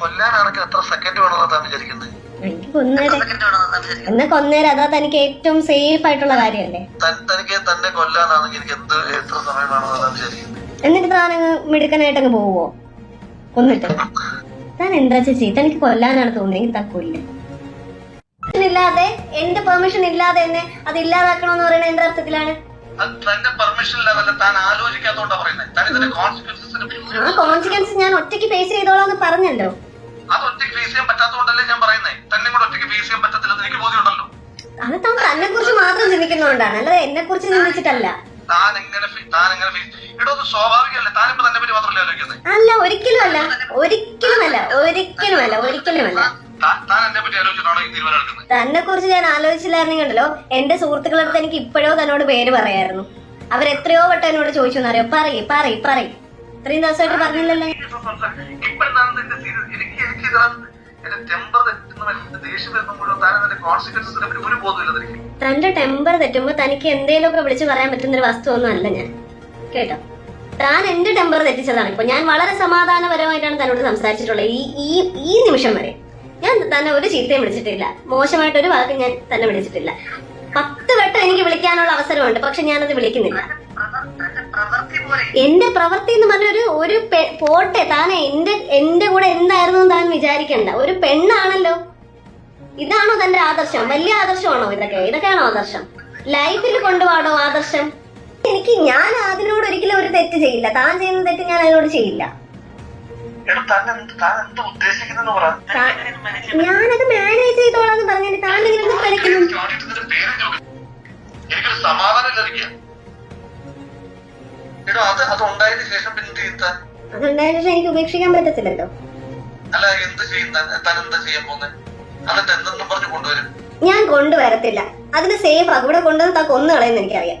കൊല്ലാനാണെങ്കിൽ എത്ര സെക്കൻഡ് വേണമെന്നാ താൻ വിചാരിക്കുന്നത് എനിക്ക് കൊന്നേരെ. താൻ എന്നാ അതാ തനിക്ക് ഏറ്റവും സേഫ് ആയിട്ടുള്ള കാര്യമല്ലേ? തനിക്ക് തന്നെ കൊല്ലാനാണെങ്കിൽ എനിക്ക് എന്ത് എത്ര സമയം വേണമെന്നാ താൻ വിചാരിക്കുന്നത് എന്നിട്ട് താനങ്ങ് മിടുക്കനായിട്ടങ്ങ് പോവോ? കൊന്നിട്ട്. താൻ എന്താ ചേച്ചി? തനിക്ക് കൊല്ലാനാണ് തോന്നിയെങ്കിൽ താൻ കൊല്ലും. ഇല്ലാതെ എന്റെ പെർമിഷൻ ഇല്ലാതെ തന്നെ അത് ഇല്ലാതാക്കണമെന്ന് പറയുന്നത് എന്റെ അർത്ഥത്തിലാണ്? തന്റെ പെർമിഷൻ ഇല്ലാതല്ല താൻ ആലോചിക്കാത്തോണ്ടാ പറയുന്നത് താൻ ഞാൻ ഒറ്റയ്ക്ക് ഫേസ് ചെയ്തോളാം പറഞ്ഞല്ലോ. അത് ഒറ്റയ്ക്ക് ഫേസ് ചെയ്യാൻ പറ്റാത്തതുകൊണ്ടല്ലേ ഞാൻ പറയുന്നത് തന്നെ കൂടെ ഒറ്റയ്ക്ക് ഫേസ് ചെയ്യാൻ പറ്റത്തില്ലെന്ന് എനിക്ക് ബോധ്യമുണ്ടല്ലോ. അത് താൻ തന്നെ കുറിച്ച് മാത്രം ചിന്തിക്കുന്നതുകൊണ്ടാണ് അല്ലാതെ എന്നെ കുറിച്ച് ചിന്തിച്ചിട്ടല്ല. താൻ എങ്ങനെ താൻ എങ്ങനെ ഫേസ് ഇടോ സ്വാഭാവികമല്ല? താൻ ഇപ്പോ തന്നെ പറ്റി മാത്രമല്ല ആലോചിക്കുന്നത് അല്ല ഒരിക്കലും അല്ല ഒരിക്കലും അല്ല ഒരിക്കലും അല്ല ഒരിക്കലും തീരുമാനം തന്നെ കുറിച്ച് ഞാൻ ആലോചിച്ചില്ലായിരുന്നെങ്കിലോ എന്റെ സുഹൃത്തുക്കളടുത്ത് എനിക്ക് ഇപ്പോഴോ തന്നോട് പേര് പറയായിരുന്നു. അവരെത്രയോ വട്ടം എന്നോട് ചോദിച്ചു എന്നറിയോ? പറയ് പറയ് പറയ്. ഇത്രയും ദിവസമായിട്ട് പറഞ്ഞില്ലല്ലോ. തന്റെ ടെമ്പർ തെറ്റുമ്പോ തനിക്ക് എന്തേലുമൊക്കെ വിളിച്ച് പറയാൻ പറ്റുന്ന ഒരു വസ്തു ഒന്നും അല്ല ഞാൻ. കേട്ടോ? താൻ എന്റെ ടെമ്പർ തെറ്റിച്ചതാണ്. ഇപ്പൊ ഞാൻ വളരെ സമാധാനപരമായിട്ടാണ് തന്നോട് സംസാരിച്ചിട്ടുള്ളത്. ഈ ഈ ഈ നിമിഷം വരെ ഞാൻ തന്നെ ഒരു ചീത്തയും വിളിച്ചിട്ടില്ല. മോശമായിട്ടൊരു വാക്ക് ഞാൻ തന്നെ വിളിച്ചിട്ടില്ല. പത്ത് വട്ടം എനിക്ക് വിളിക്കാനുള്ള അവസരമുണ്ട്. പക്ഷെ ഞാനത് വിളിക്കുന്നില്ല. എന്റെ പ്രവൃത്തി എന്ന് പറഞ്ഞ ഒരു ഒരു പോട്ടെ താൻ എന്റെ എന്റെ കൂടെ എന്തായിരുന്നു താൻ വിചാരിക്കണ്ട. ഒരു പെണ്ണാണല്ലോ. ഇതാണോ തന്റെ ആദർശം? വലിയ ആദർശമാണോ ഇതൊക്കെ? ഇതൊക്കെയാണോ ആദർശം? ലൈഫിൽ കൊണ്ടുപോകണോ ആദർശം? എനിക്ക് ഞാൻ അതിനോട് ഒരിക്കലും ഒരു തെറ്റ് ചെയ്യില്ല. താൻ ചെയ്യുന്ന തെറ്റ് ഞാൻ അതിനോട് ചെയ്യില്ല. ഞാനത് മാനേജ് ചെയ്തോളാന്ന് പറഞ്ഞു താൻ എനിക്കൊരു സമാധാനം എടോ അത് അത് ഉണ്ടായതിനു ശേഷം പിന്നെ എന്ത് ചെയ്യും താൻ എനിക്ക് ഉപേക്ഷിക്കാൻ പറ്റത്തില്ലല്ലോ. അല്ല എന്ത് ചെയ്യും താൻ എന്താ ചെയ്യാൻ പോകുന്നത് എന്തെന്നും പറഞ്ഞു കൊണ്ടുവരും. ഞാൻ കൊണ്ടുവരത്തില്ല. അതിന് സേഫ് ഇവിടെ കൊണ്ടുവന്ന് താ കൊന്നു കളയുന്ന എനിക്കറിയാം.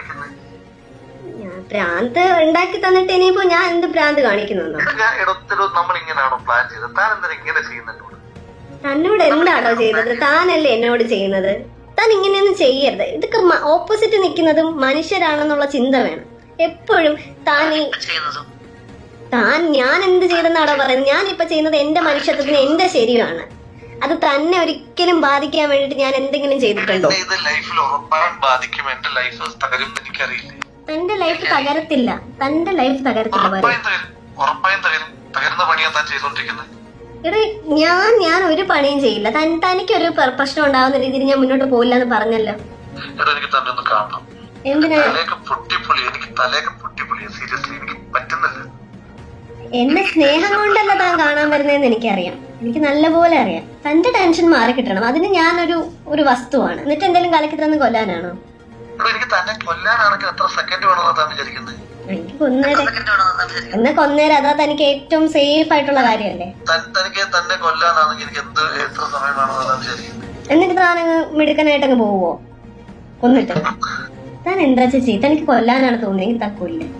കാണിക്കുന്നത് ഭ്രാന്ത് ഉണ്ടാക്കി തന്നിട്ട് ഇനിയിപ്പോ ഞാൻ എന്ത് ഭ്രാന്ത് കാണിക്കുന്നു നമ്മൾ ഇങ്ങനെയാണോ പ്ലാൻ ചെയ്തത്? താൻ ഇങ്ങനെ ചെയ്യുന്നുണ്ട് തന്നോട് എന്താണോ ചെയ്തത്? താനല്ലേ എന്നോട് ചെയ്യുന്നത്? താൻ ഇങ്ങനെയൊന്നും ചെയ്യരുത്. ഇതൊക്കെ ഓപ്പോസിറ്റ് നിൽക്കുന്നതും മനുഷ്യരാണെന്നുള്ള ചിന്ത വേണം. എപ്പോഴും താൻ താൻ ഞാൻ എന്ത് ചെയ്തെന്നാണോ പറയുന്നത്? ഞാൻ ഇപ്പൊ ചെയ്യുന്നത് എന്റെ മനുഷ്യത്വത്തിന് എന്റെ ശരിയാണ് അത് തന്നെ ഒരിക്കലും ബാധിക്കാൻ വേണ്ടിട്ട് ഞാൻ എന്തെങ്കിലും ചെയ്തിട്ടുണ്ടോ? ഇത് ലൈഫിൽ ഉറപ്പായും ബാധിക്കും. എന്റെ ലൈഫ് തകരും എനിക്കറിയില്ല. തന്റെ ലൈഫ് തകരത്തില്ല. തന്റെ ലൈഫ് തകരത്തില്ല പറയും. ഉറപ്പായും തകരും. ഉറപ്പായും തകരും. തകരുന്ന പണിയാ താൻ ചെയ്തോണ്ടിരിക്കുന്നത് എടേ ഞാൻ ഞാൻ ഒരു പണിയും ചെയ്യില്ല. തൻ തനിക്കൊരു പ്ര- പ്രശ്നം ഉണ്ടാവുന്ന രീതിയിൽ ഞാൻ മുന്നോട്ട് പോയില്ല എന്ന് പറഞ്ഞല്ലോ. എടാ എനിക്ക് തന്നെ ഒന്ന് കാണണം. എന്തിനാ? തലയൊക്കെ പൊട്ടിപ്പൊളി എനിക്ക് തലയൊക്കെ പൊട്ടിപ്പൊളിയ. സീരിയസ്ലി എനിക്ക് പറ്റുന്നില്ല. എന്നെ സ്നേഹം കൊണ്ടല്ല താൻ കാണാൻ വരുന്നതെന്ന് എനിക്കറിയാം. എനിക്ക് നല്ലപോലെ അറിയാം. തന്റെ ടെൻഷൻ മാറി കിട്ടണം. അതിന് ഞാനൊരു ഒരു വസ്തുവാണ്. എന്നിട്ട് എന്തെങ്കിലും കലക്കി തന്ന് കൊല്ലാനാണോ? എനിക്ക് തന്നെ കൊല്ലാനാണെങ്കിൽ എത്ര സെക്കൻഡ് വേണമെന്നാ താൻ വിചാരിക്കുന്നത് എനിക്ക് കൊന്നേരെ. എന്നാ കൊന്നേരെ. അതാ തനിക്ക് ഏറ്റവും സേഫ് ആയിട്ടുള്ള കാര്യമല്ലേ? തനിക്ക് തന്നെ കൊല്ലാനാണെങ്കിൽ എനിക്ക് എന്ത് എത്ര സമയം വേണമെന്നാ താൻ വിചാരിക്കുന്നത് എന്നിട്ട് താൻ അങ്ങ് മിടുക്കനായിട്ടങ്ങ് പോവോ? കൊന്നിട്ട്. താൻ എന്താ ചേച്ചി? തനിക്ക് കൊല്ലാനാണ് തോന്നിയെങ്കിൽ താ കൊല്ലും